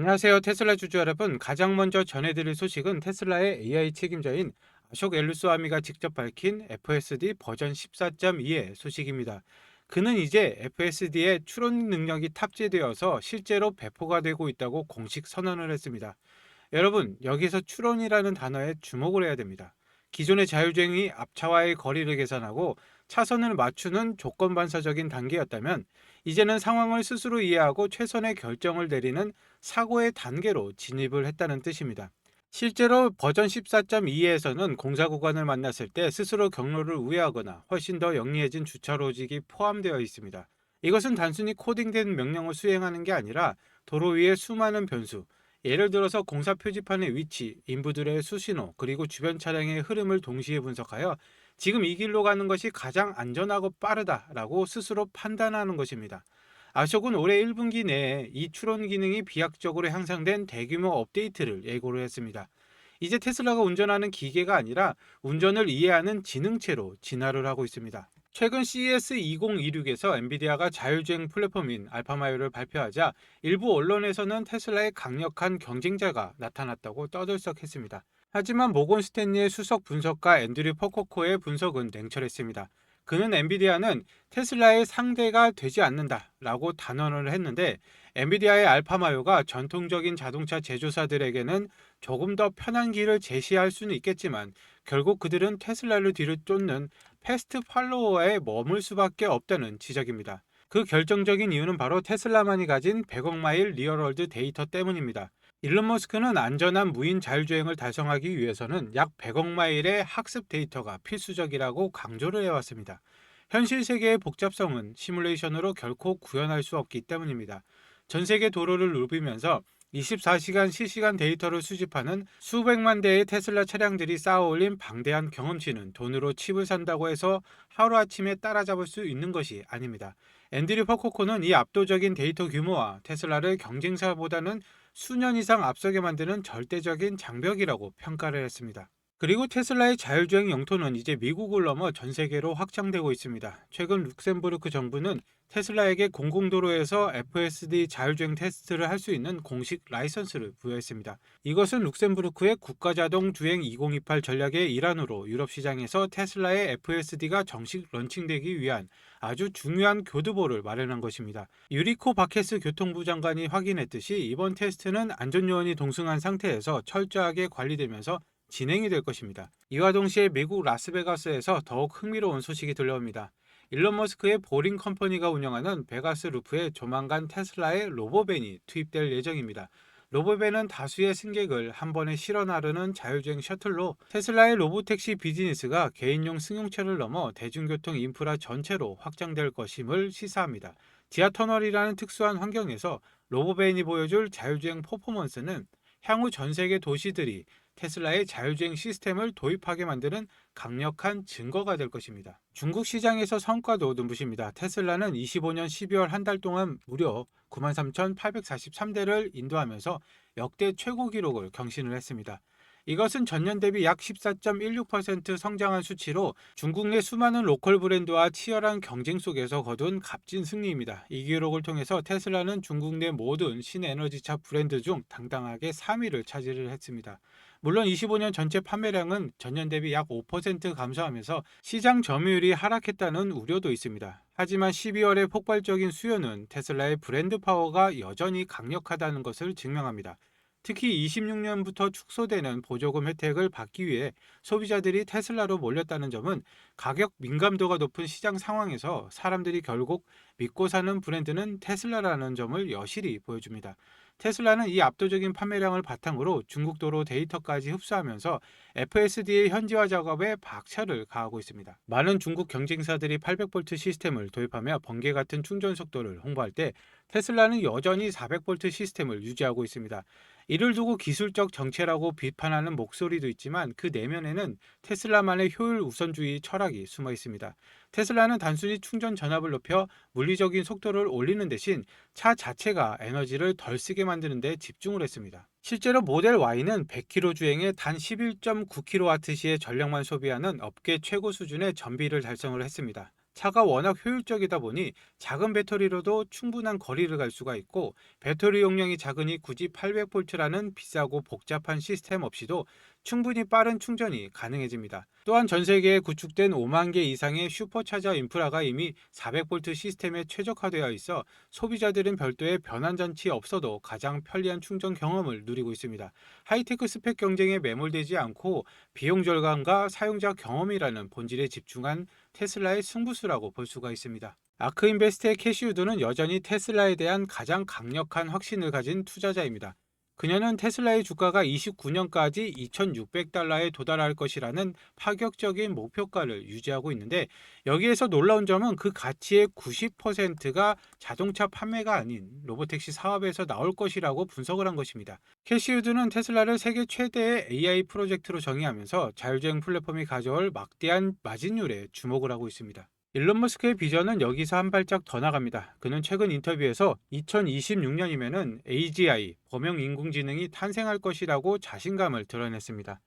안녕하세요. 테슬라 주주 여러분. 가장 먼저 전해드릴 소식은 테슬라의 AI 책임자인 아숍 엘루스와미가 직접 밝힌 FSD 버전 14.2의 소식입니다. 그는 이제 FSD에 추론 능력이 탑재되어서 실제로 배포가 되고 있다고 공식 선언을 했습니다. 여러분, 여기서 추론이라는 단어에 주목을 해야 됩니다. 기존의 자율주행이 앞차와의 거리를 계산하고 차선을 맞추는 조건 반사적인 단계였다면 이제는 상황을 스스로 이해하고 최선의 결정을 내리는 사고의 단계로 진입을 했다는 뜻입니다. 실제로 버전 14.2에서는 공사 구간을 만났을 때 스스로 경로를 우회하거나 훨씬 더 영리해진 주차 로직이 포함되어 있습니다. 이것은 단순히 코딩된 명령을 수행하는 게 아니라 도로 위의 수많은 변수, 예를 들어서 공사 표지판의 위치, 인부들의 수신호, 그리고 주변 차량의 흐름을 동시에 분석하여 지금 이 길로 가는 것이 가장 안전하고 빠르다라고 스스로 판단하는 것입니다. 아숍은 올해 1분기 내에 이 추론 기능이 비약적으로 향상된 대규모 업데이트를 예고를 했습니다. 이제 테슬라가 운전하는 기계가 아니라 운전을 이해하는 지능체로 진화를 하고 있습니다. 최근 CES 2026에서 엔비디아가 자율주행 플랫폼인 알파마요를 발표하자 일부 언론에서는 테슬라의 강력한 경쟁자가 나타났다고 떠들썩했습니다. 하지만 모건 스탠리의 수석 분석가 앤드류 퍼코코의 분석은 냉철했습니다. 그는 엔비디아는 테슬라의 상대가 되지 않는다라고 단언을 했는데 엔비디아의 알파마요가 전통적인 자동차 제조사들에게는 조금 더 편한 길을 제시할 수는 있겠지만 결국 그들은 테슬라를 뒤를 쫓는 패스트 팔로워에 머물 수밖에 없다는 지적입니다. 그 결정적인 이유는 바로 테슬라만이 가진 100억 마일 리얼월드 데이터 때문입니다. 일론 머스크는 안전한 무인 자율주행을 달성하기 위해서는 약 100억 마일의 학습 데이터가 필수적이라고 강조를 해왔습니다. 현실 세계의 복잡성은 시뮬레이션으로 결코 구현할 수 없기 때문입니다. 전 세계 도로를 누비면서 24시간 실시간 데이터를 수집하는 수백만 대의 테슬라 차량들이 쌓아올린 방대한 경험치는 돈으로 칩을 산다고 해서 하루아침에 따라잡을 수 있는 것이 아닙니다. 앤드류 퍼코코는 이 압도적인 데이터 규모와 테슬라를 경쟁사보다는 수년 이상 앞서게 만드는 절대적인 장벽이라고 평가를 했습니다. 그리고 테슬라의 자율주행 영토는 이제 미국을 넘어 전 세계로 확장되고 있습니다. 최근 룩셈부르크 정부는 테슬라에게 공공도로에서 FSD 자율주행 테스트를 할 수 있는 공식 라이선스를 부여했습니다. 이것은 룩셈부르크의 국가자동 주행 2028 전략의 일환으로 유럽 시장에서 테슬라의 FSD가 정식 런칭되기 위한 아주 중요한 교두보를 마련한 것입니다. 유리코 바케스 교통부 장관이 확인했듯이 이번 테스트는 안전요원이 동승한 상태에서 철저하게 관리되면서 진행이 될 것입니다. 이와 동시에 미국 라스베가스에서 더욱 흥미로운 소식이 들려옵니다. 일론 머스크의 보링 컴퍼니가 운영하는 베가스 루프에 조만간 테슬라의 로보벤이 투입될 예정입니다. 로보벤은 다수의 승객을 한 번에 실어 나르는 자율주행 셔틀로 테슬라의 로보택시 비즈니스가 개인용 승용차를 넘어 대중교통 인프라 전체로 확장될 것임을 시사합니다. 지하 터널이라는 특수한 환경에서 로보벤이 보여줄 자율주행 퍼포먼스는 향후 전 세계 도시들이 테슬라의 자율주행 시스템을 도입하게 만드는 강력한 증거가 될 것입니다. 중국 시장에서 성과도 눈부십니다. 테슬라는 25년 12월 한 달 동안 무려 93,843대를 인도하면서 역대 최고 기록을 경신을 했습니다. 이것은 전년 대비 약 14.16% 성장한 수치로 중국 내 수많은 로컬 브랜드와 치열한 경쟁 속에서 거둔 값진 승리입니다. 이 기록을 통해서 테슬라는 중국 내 모든 신에너지차 브랜드 중 당당하게 3위를 차지를 했습니다. 물론 25년 전체 판매량은 전년 대비 약 5% 감소하면서 시장 점유율이 하락했다는 우려도 있습니다. 하지만 12월의 폭발적인 수요는 테슬라의 브랜드 파워가 여전히 강력하다는 것을 증명합니다. 특히 26년부터 축소되는 보조금 혜택을 받기 위해 소비자들이 테슬라로 몰렸다는 점은 가격 민감도가 높은 시장 상황에서 사람들이 결국 믿고 사는 브랜드는 테슬라라는 점을 여실히 보여줍니다. 테슬라는 이 압도적인 판매량을 바탕으로 중국 도로 데이터까지 흡수하면서 FSD의 현지화 작업에 박차를 가하고 있습니다. 많은 중국 경쟁사들이 800V 시스템을 도입하며 번개 같은 충전 속도를 홍보할 때 테슬라는 여전히 400V 시스템을 유지하고 있습니다. 이를 두고 기술적 정체라고 비판하는 목소리도 있지만 그 내면에는 테슬라만의 효율 우선주의 철학이 숨어 있습니다. 테슬라는 단순히 충전 전압을 높여 물리적인 속도를 올리는 대신 차 자체가 에너지를 덜 쓰게 만드는 데 집중을 했습니다. 실제로 모델 Y는 100km 주행에 단 11.9kWh의 전력만 소비하는 업계 최고 수준의 전비를 달성을 했습니다. 차가 워낙 효율적이다 보니 작은 배터리로도 충분한 거리를 갈 수가 있고 배터리 용량이 작으니 굳이 800V라는 비싸고 복잡한 시스템 없이도 충분히 빠른 충전이 가능해집니다. 또한 전 세계에 구축된 5만 개 이상의 슈퍼차저 인프라가 이미 400V 시스템에 최적화되어 있어 소비자들은 별도의 변환 장치 없어도 가장 편리한 충전 경험을 누리고 있습니다. 하이테크 스펙 경쟁에 매몰되지 않고 비용 절감과 사용자 경험이라는 본질에 집중한 테슬라의 승부수라고 볼 수가 있습니다. 아크인베스트의 캐시우드는 여전히 테슬라에 대한 가장 강력한 확신을 가진 투자자입니다. 그녀는 테슬라의 주가가 29년까지 2,600달러에 도달할 것이라는 파격적인 목표가를 유지하고 있는데 여기에서 놀라운 점은 그 가치의 90%가 자동차 판매가 아닌 로보택시 사업에서 나올 것이라고 분석을 한 것입니다. 캐시우드는 테슬라를 세계 최대의 AI 프로젝트로 정의하면서 자율주행 플랫폼이 가져올 막대한 마진율에 주목을 하고 있습니다. 일론 머스크의 비전은 여기서 한 발짝 더 나갑니다. 그는 최근 인터뷰에서 2026년이면은 AGI, 범용 인공지능이 탄생할 것이라고 자신감을 드러냈습니다.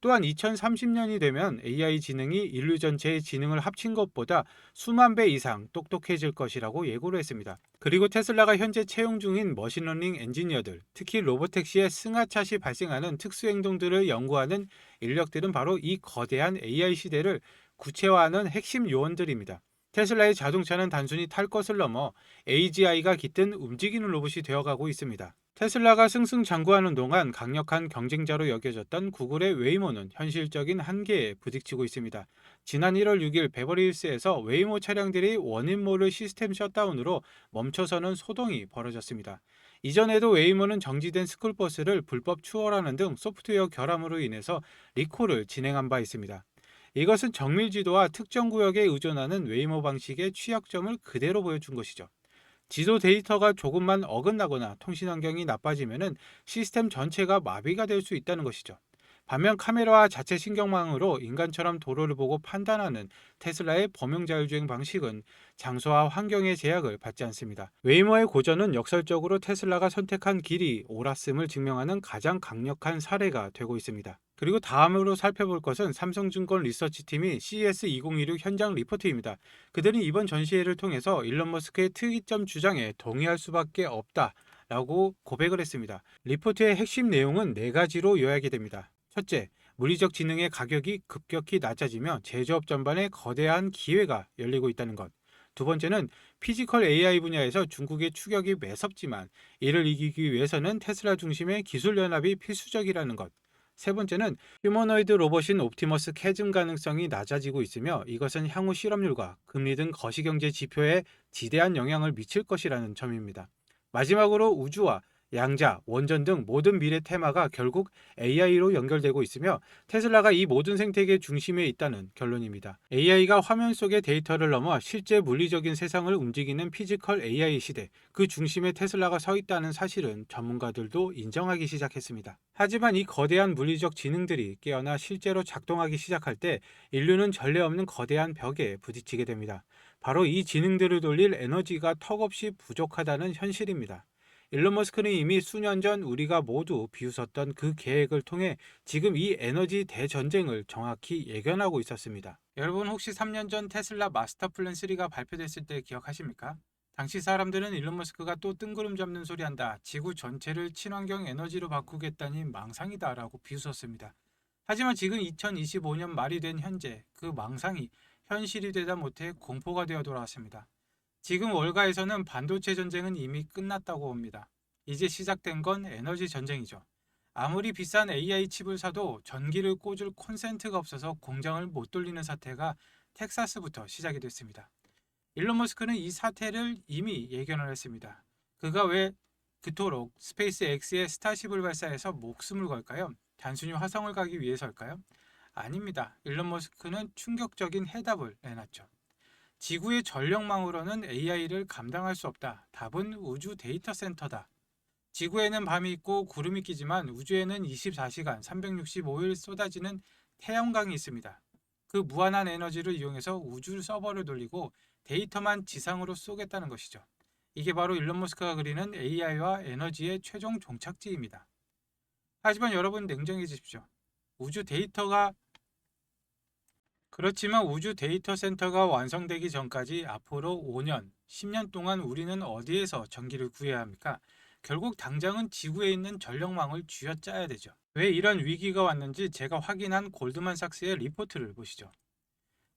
또한 2030년이 되면 AI 지능이 인류 전체의 지능을 합친 것보다 수만 배 이상 똑똑해질 것이라고 예고를 했습니다. 그리고 테슬라가 현재 채용 중인 머신러닝 엔지니어들, 특히 로보택시의 승하차시 발생하는 특수 행동들을 연구하는 인력들은 바로 이 거대한 AI 시대를 구체화하는 핵심 요원들입니다. 테슬라의 자동차는 단순히 탈 것을 넘어 AGI가 깃든 움직이는 로봇이 되어가고 있습니다. 테슬라가 승승장구하는 동안 강력한 경쟁자로 여겨졌던 구글의 웨이모는 현실적인 한계에 부딪히고 있습니다. 지난 1월 6일 베버리힐스에서 웨이모 차량들이 원인 모를 시스템 셧다운으로 멈춰서는 소동이 벌어졌습니다. 이전에도 웨이모는 정지된 스쿨버스를 불법 추월하는 등 소프트웨어 결함으로 인해서 리콜을 진행한 바 있습니다. 이것은 정밀 지도와 특정 구역에 의존하는 웨이모 방식의 취약점을 그대로 보여준 것이죠. 지도 데이터가 조금만 어긋나거나 통신 환경이 나빠지면 시스템 전체가 마비가 될 수 있다는 것이죠. 반면 카메라와 자체 신경망으로 인간처럼 도로를 보고 판단하는 테슬라의 범용 자율주행 방식은 장소와 환경의 제약을 받지 않습니다. 웨이모의 고전은 역설적으로 테슬라가 선택한 길이 옳았음을 증명하는 가장 강력한 사례가 되고 있습니다. 그리고 다음으로 살펴볼 것은 삼성증권 리서치팀이 CES 2016 현장 리포트입니다. 그들은 이번 전시회를 통해서 일론 머스크의 특이점 주장에 동의할 수밖에 없다. 라고 고백을 했습니다. 리포트의 핵심 내용은 네 가지로 요약이 됩니다. 첫째, 물리적 지능의 가격이 급격히 낮아지며 제조업 전반에 거대한 기회가 열리고 있다는 것. 두 번째는 피지컬 AI 분야에서 중국의 추격이 매섭지만 이를 이기기 위해서는 테슬라 중심의 기술 연합이 필수적이라는 것. 세 번째는 휴머노이드 로봇인 옵티머스 캐즘 가능성이 낮아지고 있으며 이것은 향후 실업률과 금리 등 거시경제 지표에 지대한 영향을 미칠 것이라는 점입니다. 마지막으로 우주와 양자, 원전 등 모든 미래 테마가 결국 AI로 연결되고 있으며 테슬라가 이 모든 생태계 중심에 있다는 결론입니다. AI가 화면 속의 데이터를 넘어 실제 물리적인 세상을 움직이는 피지컬 AI 시대, 그 중심에 테슬라가 서 있다는 사실은 전문가들도 인정하기 시작했습니다. 하지만 이 거대한 물리적 지능들이 깨어나 실제로 작동하기 시작할 때 인류는 전례 없는 거대한 벽에 부딪히게 됩니다. 바로 이 지능들을 돌릴 에너지가 턱없이 부족하다는 현실입니다. 일론 머스크는 이미 수년 전 우리가 모두 비웃었던 그 계획을 통해 지금 이 에너지 대전쟁을 정확히 예견하고 있었습니다. 여러분 혹시 3년 전 테슬라 마스터 플랜 3가 발표됐을 때 기억하십니까? 당시 사람들은 일론 머스크가 또 뜬구름 잡는 소리 한다. 지구 전체를 친환경 에너지로 바꾸겠다니 망상이다 라고 비웃었습니다. 하지만 지금 2025년 말이 된 현재 그 망상이 현실이 되다 못해 공포가 되어 돌아왔습니다. 지금 월가에서는 반도체 전쟁은 이미 끝났다고 봅니다. 이제 시작된 건 에너지 전쟁이죠. 아무리 비싼 AI 칩을 사도 전기를 꽂을 콘센트가 없어서 공장을 못 돌리는 사태가 텍사스부터 시작이 됐습니다. 일론 머스크는 이 사태를 이미 예견을 했습니다. 그가 왜 그토록 스페이스 X의 스타쉽을 발사해서 목숨을 걸까요? 단순히 화성을 가기 위해서일까요? 아닙니다. 일론 머스크는 충격적인 해답을 내놨죠. 지구의 전력망으로는 AI를 감당할 수 없다. 답은 우주 데이터 센터다. 지구에는 밤이 있고 구름이 끼지만 우주에는 24시간 365일 쏟아지는 태양광이 있습니다. 그 무한한 에너지를 이용해서 우주 서버를 돌리고 데이터만 지상으로 쏘겠다는 것이죠. 이게 바로 일론 머스크가 그리는 AI와 에너지의 최종 종착지입니다. 하지만 여러분 냉정해지십시오. 우주 데이터가 그렇지만 우주 데이터 센터가 완성되기 전까지 앞으로 5년, 10년 동안 우리는 어디에서 전기를 구해야 합니까? 결국 당장은 지구에 있는 전력망을 쥐어짜야 되죠. 왜 이런 위기가 왔는지 제가 확인한 골드만삭스의 리포트를 보시죠.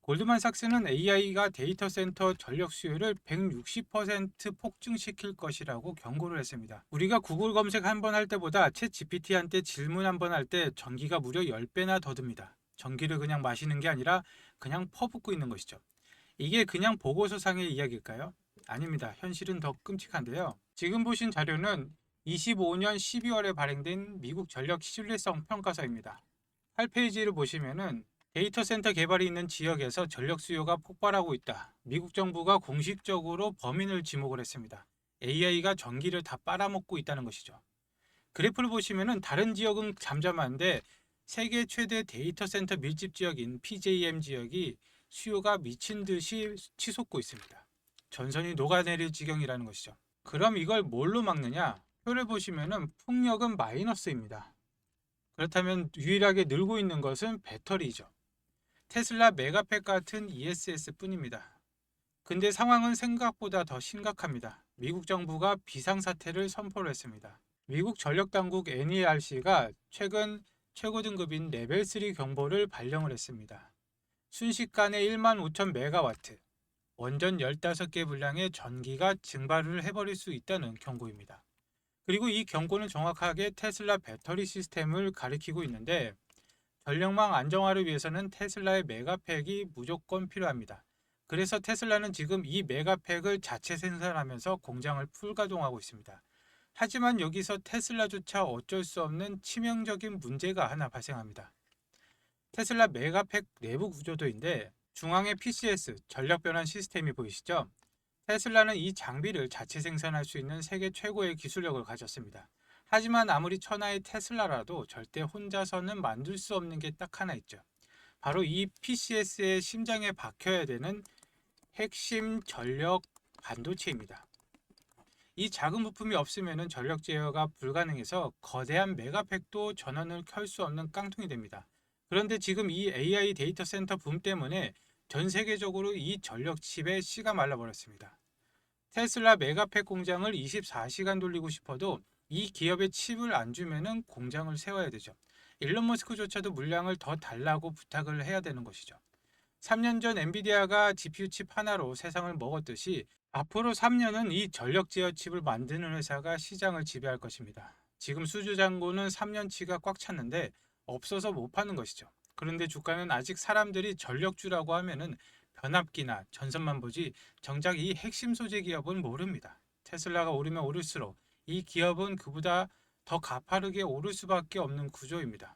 골드만삭스는 AI가 데이터 센터 전력 수요를 160% 폭증시킬 것이라고 경고를 했습니다. 우리가 구글 검색 한 번 할 때보다 챗 GPT한테 질문 한 번 할 때 전기가 무려 10배나 더 듭니다. 전기를 그냥 마시는 게 아니라 그냥 퍼붓고 있는 것이죠. 이게 그냥 보고서상의 이야기일까요? 아닙니다. 현실은 더 끔찍한데요. 지금 보신 자료는 25년 12월에 발행된 미국 전력 신뢰성 평가서입니다. 8페이지를 보시면은 데이터 센터 개발이 있는 지역에서 전력 수요가 폭발하고 있다. 미국 정부가 공식적으로 범인을 지목을 했습니다. AI가 전기를 다 빨아먹고 있다는 것이죠. 그래프를 보시면은 다른 지역은 잠잠한데 세계 최대 데이터 센터 밀집 지역인 PJM 지역이 수요가 미친 듯이 치솟고 있습니다. 전선이 녹아내릴 지경이라는 것이죠. 그럼 이걸 뭘로 막느냐? 표를 보시면은 풍력은 마이너스입니다. 그렇다면 유일하게 늘고 있는 것은 배터리죠. 테슬라 메가팩 같은 ESS 뿐입니다. 근데 상황은 생각보다 더 심각합니다. 미국 정부가 비상사태를 선포를 했습니다. 미국 전력당국 NERC가 최근 최고 등급인 레벨 3 경보를 발령을 했습니다. 순식간에 1만 5천 메가와트, 원전 15개 분량의 전기가 증발을 해버릴 수 있다는 경고입니다. 그리고 이 경고는 정확하게 테슬라 배터리 시스템을 가리키고 있는데 전력망 안정화를 위해서는 테슬라의 메가팩이 무조건 필요합니다. 그래서 테슬라는 지금 이 메가팩을 자체 생산하면서 공장을 풀가동하고 있습니다. 하지만 여기서 테슬라조차 어쩔 수 없는 치명적인 문제가 하나 발생합니다. 테슬라 메가팩 내부 구조도인데 중앙에 PCS 전력 변환 시스템이 보이시죠? 테슬라는 이 장비를 자체 생산할 수 있는 세계 최고의 기술력을 가졌습니다. 하지만 아무리 천하의 테슬라라도 절대 혼자서는 만들 수 없는 게 딱 하나 있죠. 바로 이 PCS의 심장에 박혀야 되는 핵심 전력 반도체입니다. 이 작은 부품이 없으면 전력 제어가 불가능해서 거대한 메가팩도 전원을 켤 수 없는 깡통이 됩니다. 그런데 지금 이 AI 데이터 센터 붐 때문에 전 세계적으로 이 전력 칩의 씨가 말라버렸습니다. 테슬라 메가팩 공장을 24시간 돌리고 싶어도 이 기업의 칩을 안 주면은 공장을 세워야 되죠. 일론 머스크조차도 물량을 더 달라고 부탁을 해야 되는 것이죠. 3년 전 엔비디아가 GPU 칩 하나로 세상을 먹었듯이 앞으로 3년은 이 전력 제어 칩을 만드는 회사가 시장을 지배할 것입니다. 지금 수주 잔고는 3년치가 꽉 찼는데 없어서 못 파는 것이죠. 그런데 주가는 아직 사람들이 전력주라고 하면은 변압기나 전선만 보지 정작 이 핵심 소재 기업은 모릅니다. 테슬라가 오르면 오를수록 이 기업은 그보다 더 가파르게 오를 수밖에 없는 구조입니다.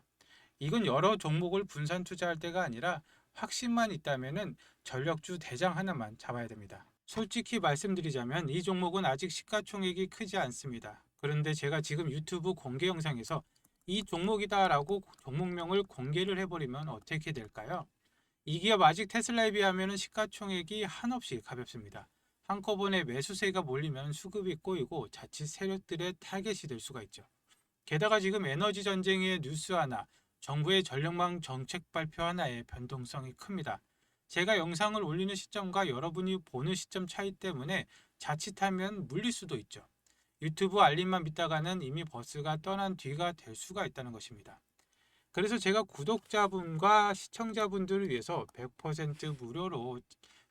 이건 여러 종목을 분산 투자할 때가 아니라 확신만 있다면은 전력주 대장 하나만 잡아야 됩니다. 솔직히 말씀드리자면 이 종목은 아직 시가총액이 크지 않습니다. 그런데 제가 지금 유튜브 공개 영상에서 이 종목이다라고 종목명을 공개를 해버리면 어떻게 될까요? 이 기업 아직 테슬라에 비하면 시가총액이 한없이 가볍습니다. 한꺼번에 매수세가 몰리면 수급이 꼬이고 자칫 세력들의 타겟이 될 수가 있죠. 게다가 지금 에너지 전쟁의 뉴스 하나, 정부의 전력망 정책 발표 하나의 변동성이 큽니다. 제가 영상을 올리는 시점과 여러분이 보는 시점 차이 때문에 자칫하면 물릴 수도 있죠. 유튜브 알림만 믿다가는 이미 버스가 떠난 뒤가 될 수가 있다는 것입니다. 그래서 제가 구독자분과 시청자분들을 위해서 100% 무료로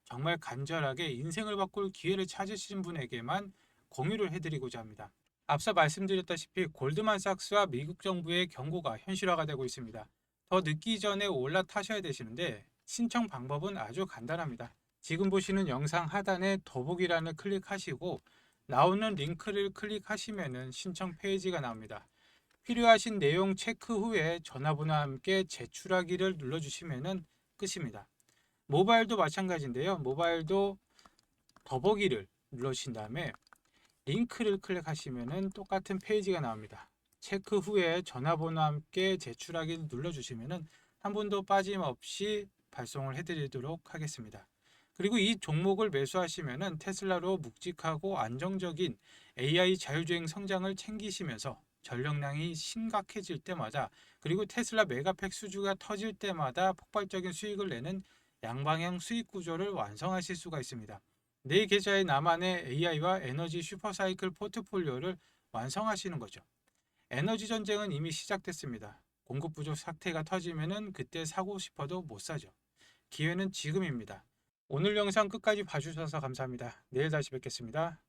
정말 간절하게 인생을 바꿀 기회를 찾으신 분에게만 공유를 해드리고자 합니다. 앞서 말씀드렸다시피 골드만삭스와 미국 정부의 경고가 현실화가 되고 있습니다. 더 늦기 전에 올라타셔야 되시는데 신청 방법은 아주 간단합니다. 지금 보시는 영상 하단에 더보기란을 클릭하시고 나오는 링크를 클릭하시면 신청 페이지가 나옵니다. 필요하신 내용 체크 후에 전화번호와 함께 제출하기를 눌러주시면 끝입니다. 모바일도 마찬가지인데요. 모바일도 더보기를 눌러주신 다음에 링크를 클릭하시면 똑같은 페이지가 나옵니다. 체크 후에 전화번호와 함께 제출하기를 눌러주시면 한 분도 빠짐없이 발송을 해드리도록 하겠습니다. 그리고 이 종목을 매수하시면 테슬라로 묵직하고 안정적인 AI 자율주행 성장을 챙기시면서 전력량이 심각해질 때마다 그리고 테슬라 메가팩 수주가 터질 때마다 폭발적인 수익을 내는 양방향 수익 구조를 완성하실 수가 있습니다. 네 내 계좌에 나만의 AI와 에너지 슈퍼사이클 포트폴리오를 완성하시는 거죠. 에너지 전쟁은 이미 시작됐습니다. 공급 부족 사태가 터지면 그때 사고 싶어도 못 사죠. 기회는 지금입니다. 오늘 영상 끝까지 봐주셔서 감사합니다. 내일 다시 뵙겠습니다.